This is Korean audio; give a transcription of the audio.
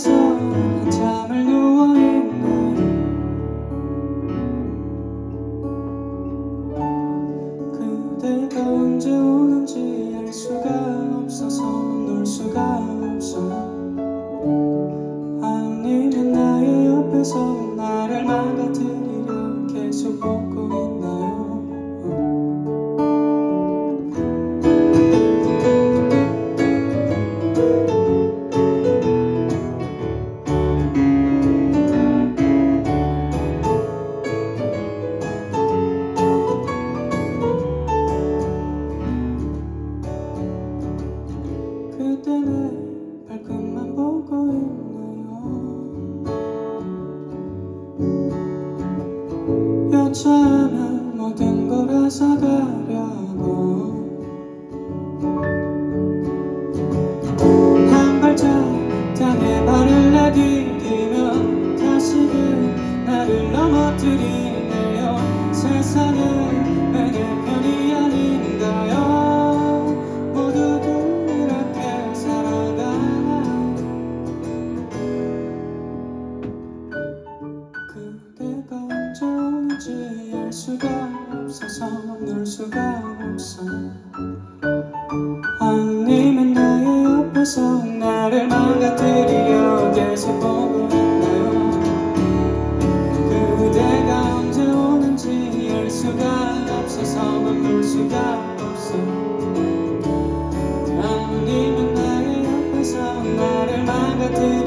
지쳐서 한참을 누워있네. 그대가 언제 오는지 알 수가 없어서 놀 수가 없어. 아니면 나의 옆에서 나를 막아들이려 계속 내 발끝만 보고 있나요? 여차하면 모든 걸 앗아가려고. 한 발짝 땅에 발을 내디디면 다시금 나를 넘어뜨리 수가 없어서 놀 수가 없어. 아니면 나의 옆에서 나를 망가뜨리려 대신 보고 있나요. 그대가 언제 오는지 알 수가 없어서 맘놀 수가 없어. 아니면 나의 옆에서 나를 망가뜨리려